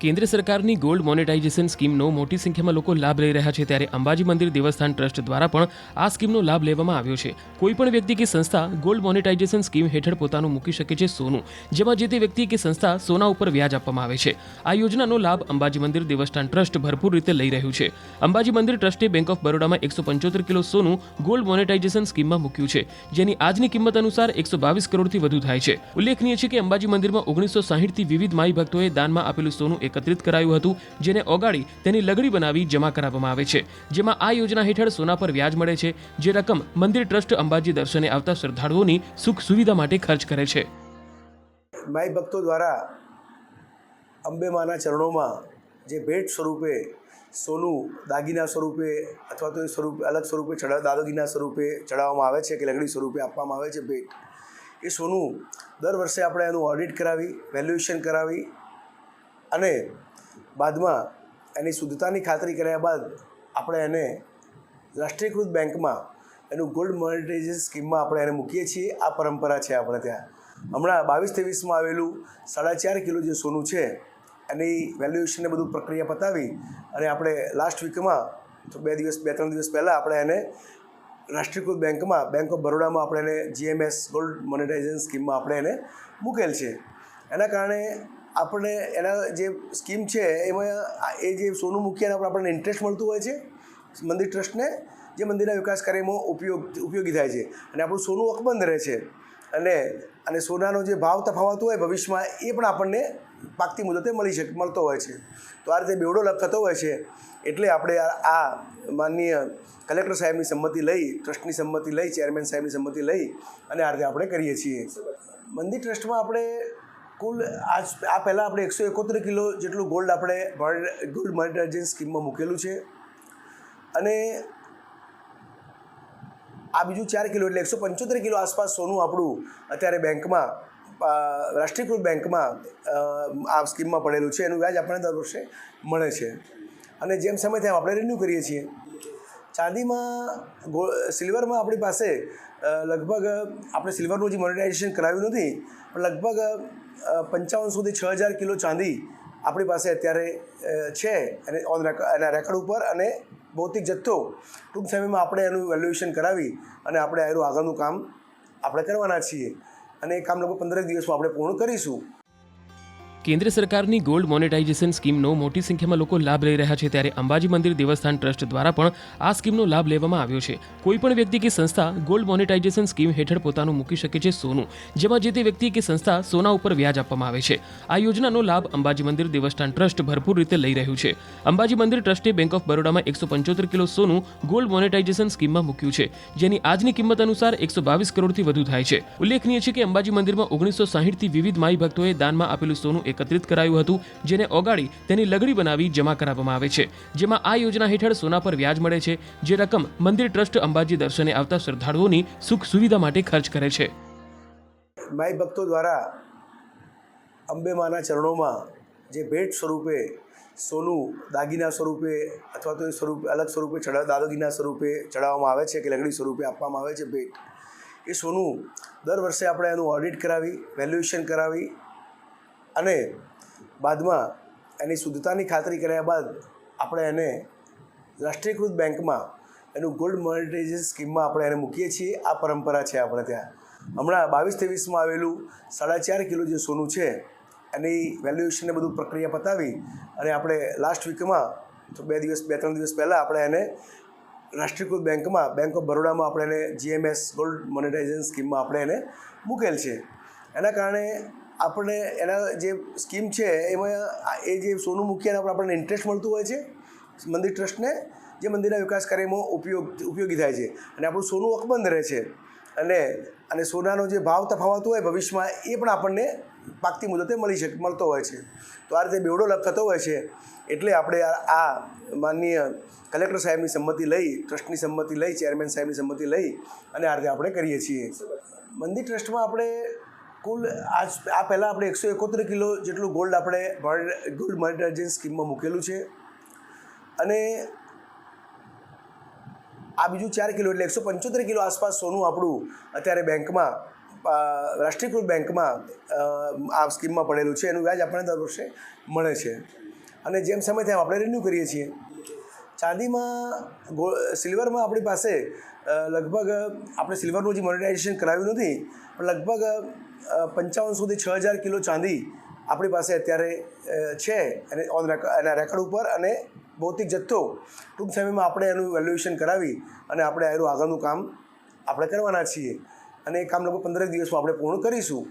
કેન્દ્ર સરકારની gold monetisation સ્કીમનો મોટી સંખ્યામાં લોકો લાભ લઈ રહ્યા છે ત્યારે અંબાજી મંદિર દેવસ્થાન ટ્રસ્ટ દ્વારા પણ આ સ્કીમનો લાભ લેવામાં આવ્યો છે. કોઈપણ વ્યક્તિ કે સંસ્થા ગોલ્ડ મોનેટાઇઝેશન સ્કીમ હેઠળ પોતાનું મૂકી શકે છે સોનું, જેમાં જે તે વ્યક્તિ કે સંસ્થા સોના ઉપર વ્યાજ આપવામાં આવે છે. આ યોજનાનો લાભ અંબાજી મંદિર દેવસ્થાન ટ્રસ્ટ ભરપૂર રીતે લઈ રહ્યું છે. અંબાજી મંદિર ટ્રસ્ટે બેંક ઓફ બરોડામાં એકસો પંચોતેર કિલો સોનું ગોલ્ડ મોનેટાઇઝેશન સ્કીમમાં મૂક્યું છે, જેની આજની કિંમત અનુસાર એકસો બાવીસ કરોડથી વધુ થાય છે. ઉલ્લેખનીય છે કે અંબાજી મંદિરમાં ઓગણીસો સાહીઠથી વિવિધ માઈ ભક્તોએ દાનમાં આપેલું સોનું એકત્રિત કરાયું હતું, જેને ઓગાળી તેની લગડી બનાવી જમા કરાવવામાં આવે છે. જેમાં આ યોજના હેઠળ સોના પર વ્યાજ મળે છે, જે રકમ મંદિર ટ્રસ્ટ અંબાજી દર્શને આવતા શ્રદ્ધાળુઓની સુખ સુવિધા માટે ખર્ચ કરે છે. માય ભક્તો દ્વારા અંબે માના ચરણોમાં જે ભેટ સ્વરૂપે સોનું દાગીના સ્વરૂપે અથવા તો એ સ્વરૂપે અલગ સ્વરૂપે ચડા દાદગીના સ્વરૂપે ચડાવવામાં આવે છે કે લગડી સ્વરૂપે આપવામાં આવે છે ભેટ, એ સોનું દર વર્ષે આપણે એનું ઓડિટ કરાવી વેલ્યુએશન કરાવી અને બાદમાં એની શુદ્ધતાની ખાતરી કર્યા બાદ આપણે એને રાષ્ટ્રીયકૃત બેંકમાં એનું ગોલ્ડ મોનિટાઇઝેશન સ્કીમમાં આપણે એને મૂકીએ છીએ. આ પરંપરા છે આપણે ત્યાં. હમણાં બાવીસ ત્રેવીસમાં આવેલું સાડા ચાર કિલો જે સોનું છે, એની વેલ્યુએશનને બધું પ્રક્રિયા પતાવી અને આપણે લાસ્ટ વીકમાં તો બે દિવસ, બે ત્રણ દિવસ પહેલાં આપણે એને રાષ્ટ્રીયકૃત બેંકમાં બેંક ઓફ બરોડામાં આપણે એને જીએમએસ ગોલ્ડ મોનિટાઇઝેશન સ્કીમમાં આપણે એને મૂકેલ છે. એના કારણે આપણે એના જે સ્કીમ છે, એમાં એ જે સોનું મૂકીએ એના આપણને ઇન્ટરેસ્ટ મળતું હોય છે, મંદિર ટ્રસ્ટને જે મંદિરના વિકાસ કાર્યમાં ઉપયોગ, ઉપયોગી થાય છે. અને આપણું સોનું અકબંધ રહે છે. અને અને સોનાનો જે ભાવ તફાવત હોય ભવિષ્યમાં, એ પણ આપણને પાકતી મુદતે મળી શકે, મળતો હોય છે. તો આ રીતે બેવડો લાભ થતો હોય છે. એટલે આપણે આ માનનીય કલેક્ટર સાહેબની સંમતિ લઈ ટ્રસ્ટની સંમતિ લઈ ચેરમેન સાહેબની સંમતિ લઈ, અને આ રીતે આપણે કરીએ છીએ. મંદિર ટ્રસ્ટમાં આપણે કુલ આજ આ પહેલાં આપણે એકસો એકોતેર કિલો જેટલું ગોલ્ડ આપણે ગોલ્ડ મોનેટાઇઝેશન સ્કીમમાં મૂકેલું છે. અને આ બીજું ચાર કિલો એટલે એકસો પંચોતેર કિલો આસપાસ સોનું આપણું અત્યારે બેંકમાં રાષ્ટ્રીયકૃત બેંકમાં આ સ્કીમમાં પડેલું છે. એનું વ્યાજ આપણને દર વર્ષે મળે છે. અને જેમ સમય થાય આપણે રિન્યૂ કરીએ છીએ. ચાંદીમાં ગો, સિલ્વરમાં આપણી પાસે લગભગ, આપણે સિલ્વરનું જે મોનિટાઇઝેશન કરાવ્યું નથી, પણ લગભગ પંચાવન સુધી છ હજાર કિલો ચાંદી આપણી પાસે અત્યારે છે, અને ઓન એના રેકોર્ડ ઉપર અને ભૌતિક જથ્થો ટૂંક સમયમાં આપણે એનું વેલ્યુએશન કરાવી અને આપણે એનું આગળનું કામ આપણે કરવાના છીએ. અને એ કામ લગભગ પંદરેક દિવસમાં આપણે પૂર્ણ કરીશું. કેન્દ્ર સરકારની ગોલ્ડ મોનેટાઇઝેશન સ્કીમનો મોટી સંખ્યામાં લોકો લાભ લઈ રહ્યા છે ત્યારે અંબાજી મંદિર દેવસ્થાન ટ્રસ્ટ દ્વારા પણ આ સ્કીમનો લાભ લેવામાં આવ્યો છે. કોઈપણ વ્યક્તિ કે સંસ્થા ગોલ્ડ મોનેટાઇઝેશન સ્કીમ હેઠળ પોતાનું મૂકી શકે છે સોનું, જેમાં જે તે વ્યક્તિ કે સંસ્થા સોના ઉપર વ્યાજ આપવામાં આવે છે. આ યોજનાનો લાભ અંબાજી મંદિર દેવસ્થાન ટ્રસ્ટ ભરપૂર રીતે લઈ રહ્યું છે. અંબાજી મંદિર ટ્રસ્ટે બેંક ઓફ બરોડામાં એકસો પંચોતેર કિલો સોનું ગોલ્ડ મોનેટાઇઝેશન સ્કીમમાં મૂક્યું છે, જેની આજની કિંમત અનુસાર એકસો બાવીસ કરોડથી વધુ થાય છે. ઉલ્લેખનીય છે કે અંબાજી મંદિરમાં ઓગણીસો સાહીઠથી વિવિધ માઈ ભક્તોએ દાનમાં આપેલું સોનું એકત્રિત કરાયું હતું, જેને ઓગાળી તેની લગડી બનાવી જમા કરાવવામાં આવે છે. જેમાં આ યોજના હેઠળ સોના પર વ્યાજ મળે છે, જે રકમ મંદિર ટ્રસ્ટ અંબાજી દર્શને આવતા શ્રદ્ધાળુઓની સુખ સુવિધા માટે ખર્ચ કરે છે. માય ભક્તો દ્વારા અંબે માના ચરણોમાં જે ભેટ સ્વરૂપે સોનું દાગીના સ્વરૂપે અથવા તો એ સ્વરૂપે અલગ સ્વરૂપે ચડા દાદગીના સ્વરૂપે ચડાવવામાં આવે છે કે લગડી સ્વરૂપે આપવામાં આવે છે ભેટ, એ સોનું દર વર્ષે આપણે એનું ઓડિટ કરાવી વેલ્યુએશન કરાવી અને બાદમાં એની શુદ્ધતાની ખાતરી કર્યા બાદ આપણે એને રાષ્ટ્રીયકૃત બેંકમાં એનું ગોલ્ડ મોનેટાઇઝેશન સ્કીમમાં આપણે એને મૂકીએ છીએ. આ પરંપરા છે આપણે ત્યાં. હમણાં બાવીસ ત્રેવીસમાં આવેલું સાડા ચાર કિલો જે સોનું છે, એની વેલ્યુએશનને બધું પ્રક્રિયા પતાવી અને આપણે લાસ્ટ વીકમાં તો બે દિવસ, બે ત્રણ દિવસ પહેલાં આપણે એને રાષ્ટ્રીયકૃત બેંકમાં બેંક ઓફ બરોડામાં આપણે એને જીએમએસ ગોલ્ડ મોનિટાઇઝેશન સ્કીમમાં આપણે એને મૂકેલ છે. એના કારણે આપણે એના જે સ્કીમ છે, એમાં એ જે સોનું પર આપણને ઇન્ટરેસ્ટ મળતું હોય છે, મંદિર ટ્રસ્ટને, જે મંદિરના વિકાસ કાર્યમાં ઉપયોગ, ઉપયોગી થાય છે. અને આપણું સોનું અકબંધ રહે છે. અને અને સોનાનો જે ભાવ, તફાવત હોય ભવિષ્યમાં, એ પણ આપણને પાકતી મુદતે મળી શકે, મળતો હોય છે. તો આ રીતે બેવડો લાભ થતો હોય છે. એટલે આપણે આ માનનીય કલેક્ટર સાહેબની સંમતિ લઈ, ટ્રસ્ટની સંમતિ લઈ, ચેરમેન સાહેબની સંમતિ લઈ, અને આ રીતે આપણે કરીએ છીએ. મંદિર ટ્રસ્ટમાં આપણે કુલ આજ આ પહેલાં આપણે એકસો એકોતેર કિલો જેટલું ગોલ્ડ આપણે ગોલ્ડ મોનેટાઇઝેશન સ્કીમમાં મૂકેલું છે. અને આ બીજું ચાર કિલો એટલે એકસો પંચોતેર કિલો આસપાસ સોનું આપણું અત્યારે બેંકમાં રાષ્ટ્રીયકૃત બેંકમાં આ સ્કીમમાં પડેલું છે. એનું વ્યાજ આપણને દર વર્ષે મળે છે. અને જેમ સમય એમ આપણે રિન્યૂ કરીએ છીએ. ચાંદીમાં ગો, સિલ્વરમાં આપણી પાસે લગભગ, આપણે સિલ્વરનું જે મોનિટાઇઝેશન કરાવ્યું નથી, પણ લગભગ પંચાવન સુધી છ હજાર કિલો ચાંદી આપણી પાસે અત્યારે છે, અને ઓન એના રેકોર્ડ ઉપર, અને ભૌતિક જથ્થો ટૂંક સમયમાં આપણે એનું વેલ્યુએશન કરાવી, અને આપણે એનું આગળનું કામ આપણે કરવાના છીએ. અને એ કામ લગભગ પંદરેક દિવસમાં આપણે પૂર્ણ કરીશું.